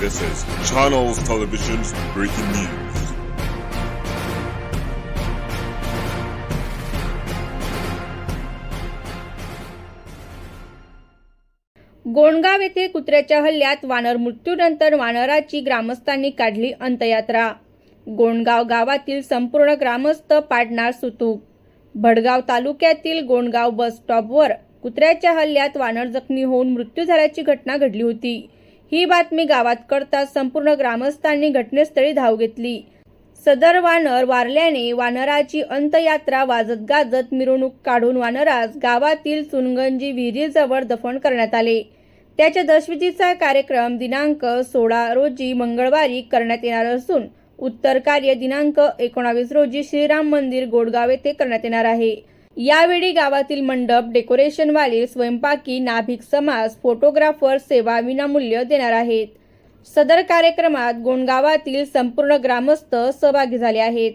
This is Channels Television's breaking news. Gondgaon येथे कुत्र्याच्या हल्ल्यात वानर मृत्यूनंतर वानराची ग्रामस्थांनी काढली अंत्ययात्रा. गोंडगाव गावातील संपूर्ण ग्रामस्थ पाडणार सुतूक. भडगाव तालुक्यातील गोंडगाव बस स्टॉपवर कुत्र्याच्या हल्ल्यात वानर जखमी होऊन मृत्यू झाल्याची घटना घडली होती. ही बातमी गावात कळताच संपूर्ण ग्रामस्थांनी घटनेस्थळी धाव घेतली. सदर वानर वारल्याने वानराची अंत्ययात्रा वाजत गाजत मिरवणूक काढून वानरास गावातील सुनगंजी विहिरीजवळ दफन करण्यात आले. त्याच्या दशविधीचा कार्यक्रम दिनांक सोळा रोजी मंगळवारी करण्यात येणार असून उत्तर कार्य दिनांक एकोणावीस रोजी श्रीराम मंदिर गोडगाव येथे करण्यात येणार आहे. यावेळी गावातील मंडप डेकोरेशनवाले स्वयंपाकी नाभिक समाज फोटोग्राफर सेवा विनामूल्य देणार आहेत. सदर कार्यक्रमात गोंडगावातील संपूर्ण ग्रामस्थ सहभागी झाले आहेत.